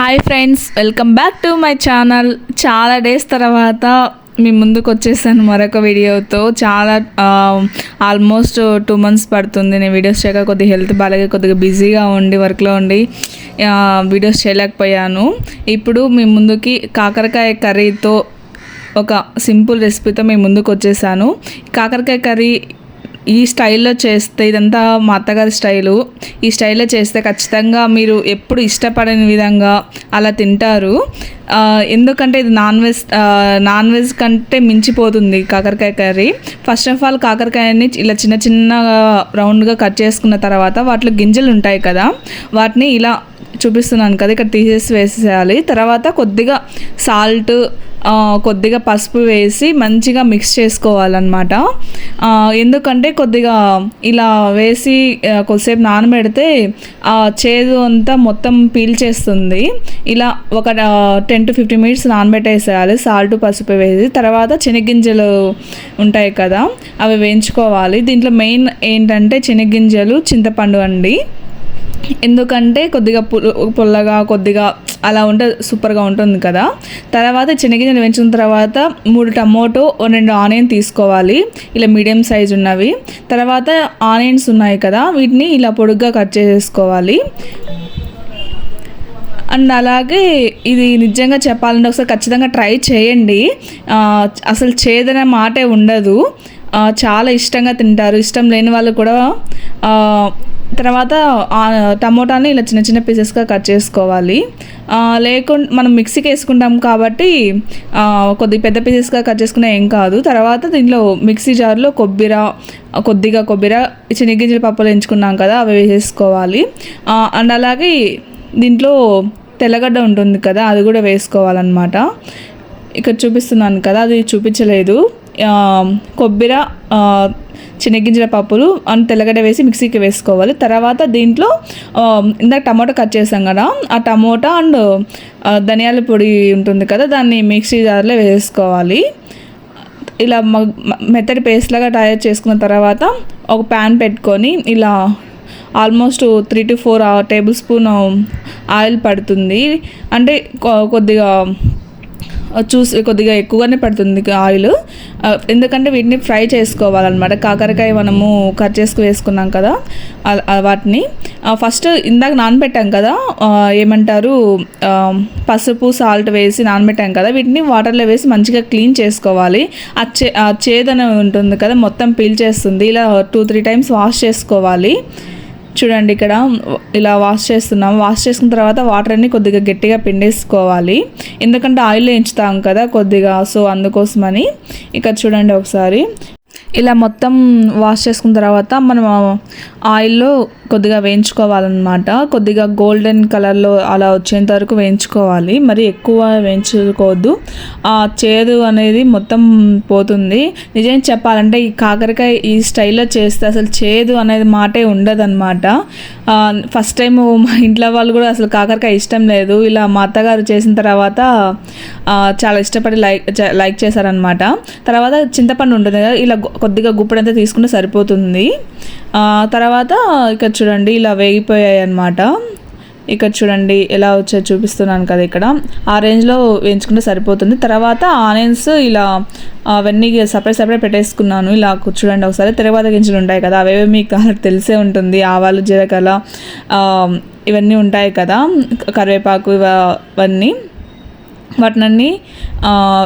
Hi friends welcome back to my channel. చాలా days తర్వాత మీ ముందుకు వచ్చేసాను మరొక వీడియోతో. చాలా ఆల్మోస్ట్ టూ మంత్స్ పడుతుంది. నేను వీడియోస్ చేయక కొద్దిగా హెల్త్ బాగాలేక కొద్దిగా బిజీగా ఉండి వర్క్లో ఉండి వీడియోస్ చేయలేకపోయాను. ఇప్పుడు మీ ముందుకి కాకరకాయ కర్రీతో ఒక సింపుల్ రెసిపీతో మీ ముందుకు వచ్చేసాను. కాకరకాయ కర్రీ ఈ స్టైల్లో చేస్తే ఇదంతా మా అత్తగారి స్టైలు. ఈ స్టైల్లో చేస్తే ఖచ్చితంగా మీరు ఎప్పుడు ఇష్టపడని విధంగా అలా తింటారు. ఎందుకంటే ఇది నాన్ వెజ్ నాన్ వెజ్ కంటే మించిపోతుంది కాకరకాయ కర్రీ. ఫస్ట్ ఆఫ్ ఆల్ కాకరకాయని ఇలా చిన్న చిన్నగా రౌండ్గా కట్ చేసుకున్న తర్వాత వాటిలో గింజలు ఉంటాయి కదా వాటిని ఇలా చూపిస్తున్నాను కదా ఇక్కడ తీసేసి వేసేయాలి. తర్వాత కొద్దిగా సాల్ట్ కొద్దిగా పసుపు వేసి మంచిగా మిక్స్ చేసుకోవాలన్నమాట. ఎందుకంటే కొద్దిగా ఇలా వేసి కొద్దిసేపు నానబెడితే ఆ చేదు అంతా మొత్తం పీల్చేస్తుంది ఇలా ఒక టెన్ టు ఫిఫ్టీన్ మినిట్స్ నానబెట్టేసేయాలి. సాల్ట్ పసుపు వేసి తర్వాత శనగ్గింజలు ఉంటాయి కదా అవి వేయించుకోవాలి. దీంట్లో మెయిన్ ఏంటంటే శనగ్గింజలు చింతపండు అండి. ఎందుకంటే కొద్దిగా పుల్ పుల్లగా కొద్దిగా అలా ఉంటే సూపర్గా ఉంటుంది కదా. తర్వాత శనగగింజలు వేయించిన తర్వాత మూడు టమోటో రెండు ఆనియన్ తీసుకోవాలి. ఇలా మీడియం సైజ్ ఉన్నవి. తర్వాత ఆనియన్స్ ఉన్నాయి కదా వీటిని ఇలా పొడుగ్గా కట్ చేసేసుకోవాలి అండ్ అలాగే ఇది నిజంగా చెప్పాలంటే ఒకసారి ఖచ్చితంగా ట్రై చేయండి. అసలు చేదనే మాటే ఉండదు. చాలా ఇష్టంగా తింటారు. ఇష్టం లేని వాళ్ళు కూడా తర్వాత టమోటాని ఇలా చిన్న చిన్న పీసెస్గా కట్ చేసుకోవాలి. లేకుండా మనం మిక్సీకి వేసుకుంటాం కాబట్టి కొద్ది పెద్ద పీసెస్గా కట్ చేసుకునే ఏం కాదు. తర్వాత దీంట్లో మిక్సీ జార్లో కొబ్బరి కొద్దిగా కొబ్బరి శనగింజల పప్పులు ఎంచుకున్నాం కదా అవి వేసేసుకోవాలి. అండ్ అలాగే దీంట్లో తెల్లగడ్డ ఉంటుంది కదా అది కూడా వేసుకోవాలన్నమాట. ఇక్కడ చూపిస్తున్నాను కదా అది చూపించలేదు. కొబ్బరి చిన్నగింజల పప్పులు అండ్ తెల్లగడ్డ వేసి మిక్సీకి వేసుకోవాలి. తర్వాత దీంట్లో ఇందాక టమాటో కట్ చేసాం కదా ఆ టమోటా అండ్ ధనియాల పొడి ఉంటుంది కదా దాన్ని మిక్సీ జార్లో వేసుకోవాలి. ఇలా మెత్తడి పేస్ట్ లాగా తయారు చేసుకున్న తర్వాత ఒక ప్యాన్ పెట్టుకొని ఇలా almost three to four tablespoon oil పడుతుంది. అంటే కొ- కొద్దిగా చూసి కొద్దిగా ఎక్కువగానే పడుతుంది ఆయిల్. ఎందుకంటే వీటిని ఫ్రై చేసుకోవాలన్నమాట. కాకరకాయ మనము కట్ చేసుకు వేసుకున్నాం కదా వాటిని. ఫస్ట్ ఇందాక నానబెట్టాం కదా ఏమంటారు పసుపు సాల్ట్ వేసి నానబెట్టాం కదా వీటిని వాటర్లో వేసి మంచిగా క్లీన్ చేసుకోవాలి. ఆ చే ఆ చేదన ఉంటుంది కదా మొత్తం పీల్చేస్తుంది ఇలా టూ త్రీ టైమ్స్ వాష్ చేసుకోవాలి. చూడండి ఇక్కడ ఇలా వాష్ చేస్తున్నాం. వాష్ చేసుకున్న తర్వాత వాటర్ అన్ని కొద్దిగా గట్టిగా పిండేసుకోవాలి. ఎందుకంటే ఆయిల్ వేయించుతాం కదా కొద్దిగా సో అందుకోసమని. ఇక్కడ చూడండి ఒకసారి. ఇలా మొత్తం వాష్ చేసుకున్న తర్వాత మనం ఆయిల్లో కొద్దిగా వేయించుకోవాలన్నమాట. కొద్దిగా గోల్డెన్ కలర్లో అలా వచ్చేంత వరకు వేయించుకోవాలి. మరి ఎక్కువ వేయించుకోవద్దు. ఆ చేదు అనేది మొత్తం పోతుంది. నిజం చెప్పాలంటే ఈ కాకరకాయ ఈ స్టైల్లో చేస్తే అసలు చేదు అనేది మాటే ఉండదన్నమాట. ఫస్ట్ టైం మా ఇంట్లో వాళ్ళు కూడా అసలు కాకరకాయ ఇష్టం లేదు. ఇలా మా అత్తగారు చేసిన తర్వాత చాలా ఇష్టపడి లైక్ లైక్ చేశారనమాట తర్వాత చింతపండు ఉంటుంది కదా ఇలా కొద్దిగా గుప్పడంతా తీసుకుంటే సరిపోతుంది. తర్వాత ఇక్కడ చూడండి ఇలా వేగిపోయాయి అనమాట ఇక్కడ చూడండి ఎలా వచ్చాయో చూపిస్తున్నాను కదా ఇక్కడ. ఆ రేంజ్లో వేయించుకుంటే సరిపోతుంది. తర్వాత ఆనియన్స్ ఇలా అవన్నీ సపరేట్ సపరేట్ పెట్టేసుకున్నాను. ఇలా చూడండి ఒకసారి. తర్వాత గింజలు ఉంటాయి కదా అవేవో మీకు తెలిసే ఉంటుంది. ఆవాలు జీలకర్ర ఇవన్నీ ఉంటాయి కదా కరివేపాకు ఇవన్నీ వాటినన్నీ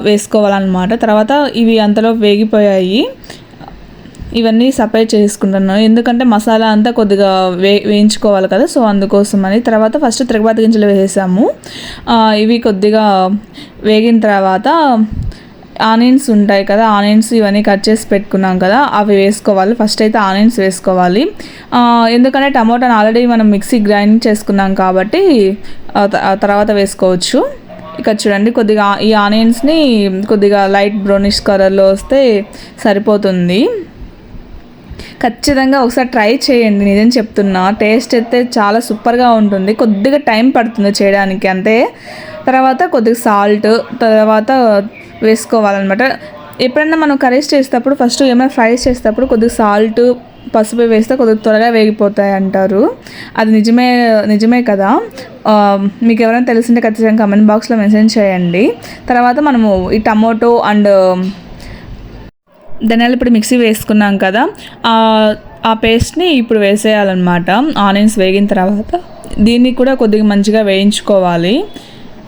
వేసుకోవాలన్నమాట. తర్వాత ఇవి అంతలో వేగిపోయాయి. ఇవన్నీ సపరేట్ చేసుకుంటున్నాను. ఎందుకంటే మసాలా అంతా కొద్దిగా వే వేయించుకోవాలి కదా సో అందుకోసం అని తర్వాత ఫస్ట్ తిరగబాత గింజలు వేసేసాము. ఇవి కొద్దిగా వేగిన తర్వాత ఆనియన్స్ ఉంటాయి కదా ఆనియన్స్ ఇవన్నీ కట్ చేసి పెట్టుకున్నాం కదా అవి వేసుకోవాలి. ఫస్ట్ అయితే ఆనియన్స్ వేసుకోవాలి. ఎందుకంటే టమోటాని ఆల్రెడీ మనం మిక్సీ గ్రైండ్ చేసుకున్నాం కాబట్టి తర్వాత వేసుకోవచ్చు. ఇక్కడ చూడండి కొద్దిగా ఈ ఆనియన్స్ని కొద్దిగా లైట్ బ్రౌనిష్ కలర్లో వస్తే సరిపోతుంది. ఖచ్చితంగా ఒకసారి ట్రై చేయండి నిజం చెప్తున్నా. టేస్ట్ అయితే చాలా సూపర్గా ఉంటుంది. కొద్దిగా టైం పడుతుంది చేయడానికి అంతే. తర్వాత కొద్దిగా సాల్ట్ తర్వాత వేసుకోవాలన్నమాట. ఎప్పుడన్నా మనం కర్రీస్ చేసేటప్పుడు ఫస్ట్ ఏమైనా ఫ్రైస్ చేసేటప్పుడు కొద్దిగా సాల్ట్ పసుపు వేస్తే కొద్దిగా త్వరగా వేగిపోతాయి అంటారు అది నిజమే నిజమే కదా. మీకు ఎవరైనా తెలిసింటే ఖచ్చితంగా కమెంట్ బాక్స్లో మెన్షన్ చేయండి. తర్వాత మనము ఈ టమోటో అండ్ ధనియాలు ఇప్పుడు మిక్సీ వేసుకున్నాం కదా. ఆ పేస్ట్ని ఇప్పుడు వేసేయాలన్నమాట. ఆనియన్స్ వేగిన తర్వాత దీన్ని కూడా కొద్దిగా మంచిగా వేయించుకోవాలి.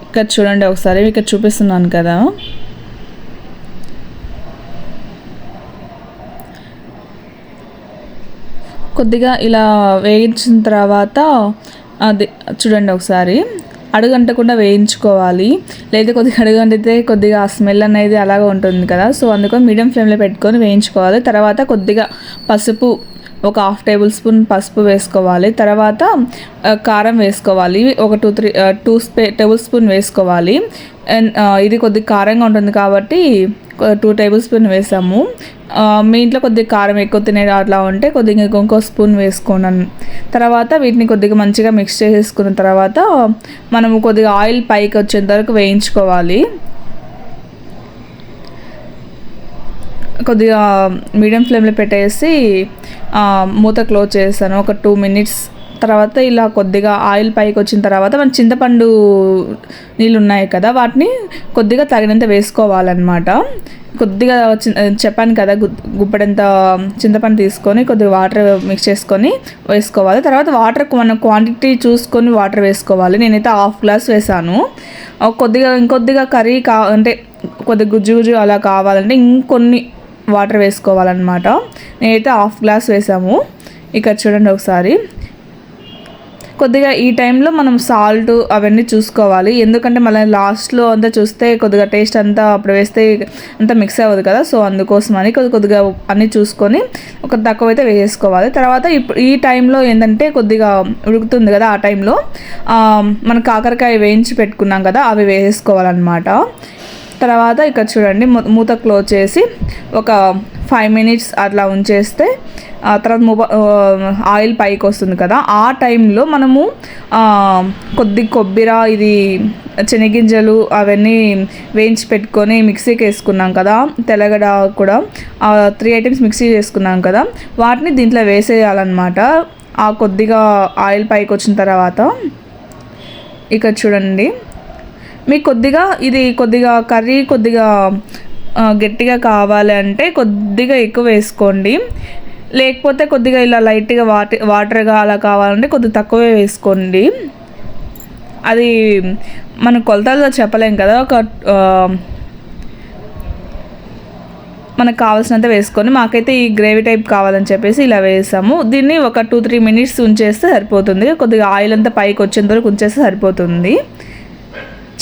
ఇక్కడ చూడండి ఒకసారి ఇక్కడ చూపిస్తున్నాను కదా. కొద్దిగా ఇలా వేయించిన తర్వాత అది చూడండి ఒకసారి అడుగంటకుండా వేయించుకోవాలి. లేదా కొద్దిగా అడుగంటితే కొద్దిగా ఆ స్మెల్ అనేది అలాగ ఉంటుంది కదా. సో అందుకని మీడియం ఫ్లేమ్లో పెట్టుకొని వేయించుకోవాలి. తర్వాత కొద్దిగా పసుపు ఒక హాఫ్ టేబుల్ స్పూన్ పసుపు వేసుకోవాలి. తర్వాత కారం వేసుకోవాలి. ఒక టూ త్రీ టూ స్పే టేబుల్ స్పూన్ వేసుకోవాలి. అండ్ ఇది కొద్దిగా కారంగా ఉంటుంది కాబట్టి టూ టేబుల్ స్పూన్ వేసాము. మీ ఇంట్లో కొద్దిగా కారం ఎక్కువ తినే అట్లా ఉంటే కొద్దిగా ఇంకో స్పూన్ వేసుకున్నాను తర్వాత వీటిని కొద్దిగా మంచిగా మిక్స్ చేసేసుకున్న తర్వాత మనము కొద్దిగా ఆయిల్ పైకి వచ్చేంత వరకు వేయించుకోవాలి. కొద్దిగా మీడియం ఫ్లేమ్లో పెట్టేసి మూత క్లోజ్ చేస్తాను. ఒక టూ మినిట్స్ తర్వాత ఇలా కొద్దిగా ఆయిల్ పైకి వచ్చిన తర్వాత మన చింతపండు నీళ్ళు ఉన్నాయి కదా వాటిని కొద్దిగా తగినంత వేసుకోవాలన్నమాట. కొద్దిగా చెప్పాను కదా గు గుప్పెడంత చింతపండు తీసుకొని కొద్దిగా వాటర్ మిక్స్ చేసుకొని వేసుకోవాలి. తర్వాత వాటర్ మన క్వాంటిటీ చూసుకొని వాటర్ వేసుకోవాలి. నేనైతే హాఫ్ గ్లాస్ వేసాను. కొద్దిగా ఇంకొద్దిగా కర్రీ కా అంటే కొద్దిగా గుజ్జు గుజ్జు అలా కావాలంటే ఇంకొన్ని వాటర్ వేసుకోవాలన్నమాట. నేనైతే హాఫ్ గ్లాస్ వేసాము. ఇక్కడ చూడండి ఒకసారి. కొద్దిగా ఈ టైంలో మనం సాల్ట్ అవన్నీ చూసుకోవాలి. ఎందుకంటే మళ్ళీ లాస్ట్లో అంతా చూస్తే కొద్దిగా టేస్ట్ అంతా అప్పుడు వేస్తే అంతా మిక్స్ అవ్వదు కదా. సో అందుకోసమని కొద్ది కొద్దిగా అన్నీ చూసుకొని ఒక తక్కువ అయితే వేసుకోవాలి. తర్వాత ఇప్పుడు ఈ టైంలో ఏంటంటే కొద్దిగా ఉడుకుతుంది కదా ఆ టైంలో మన మనం కాకరకాయ వేయించి పెట్టుకున్నాం కదా అవి వేసుకోవాలన్నమాట. తర్వాత ఇక్కడ చూడండి మూత క్లోజ్ చేసి ఒక ఫైవ్ మినిట్స్ అట్లా ఉంచేస్తే తర్వాత మూబ ఆయిల్ పైకి వస్తుంది కదా ఆ టైంలో మనము కొద్ది కొబ్బరి ఇది శనగింజలు అవన్నీ వేయించి పెట్టుకొని మిక్సీకి వేసుకున్నాం కదా తెలగడ కూడా త్రీ ఐటమ్స్ మిక్సీ చేసుకున్నాం కదా వాటిని దీంట్లో వేసేయాలన్నమాట. ఆ కొద్దిగా ఆయిల్ పైకి వచ్చిన తర్వాత ఇక్కడ చూడండి. మీకు కొద్దిగా ఇది కొద్దిగా కర్రీ కొద్దిగా గట్టిగా కావాలి అంటే కొద్దిగా ఎక్కువ వేసుకోండి. లేకపోతే కొద్దిగా ఇలా లైట్గా వాటర్ వాటర్గా అలా కావాలంటే కొద్దిగా తక్కువే వేసుకోండి. అది మన కొలతలతో చెప్పలేం కదా ఒక మనకు కావాల్సినంత వేసుకొని మాకైతే ఈ గ్రేవీ టైప్ కావాలని చెప్పేసి ఇలా వేసాము. దీన్ని ఒక టూ త్రీ మినిట్స్ ఉంచేస్తే సరిపోతుంది. కొద్దిగా ఆయిల్ అంతా పైకి వచ్చేంత వరకు ఉంచేస్తే సరిపోతుంది.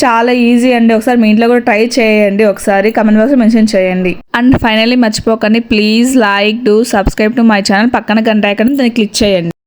చాలా ఈజీ అండి. ఒకసారి మీ ఇంట్లో కూడా ట్రై చేయండి. ఒకసారి కమెంట్ బాక్స్లో మెన్షన్ చేయండి. అండ్ ఫైనల్లీ మర్చిపోకండి. Please like do subscribe to my channel పక్కన గంట ఐకాన్ దాన్ని క్లిక్ చేయండి.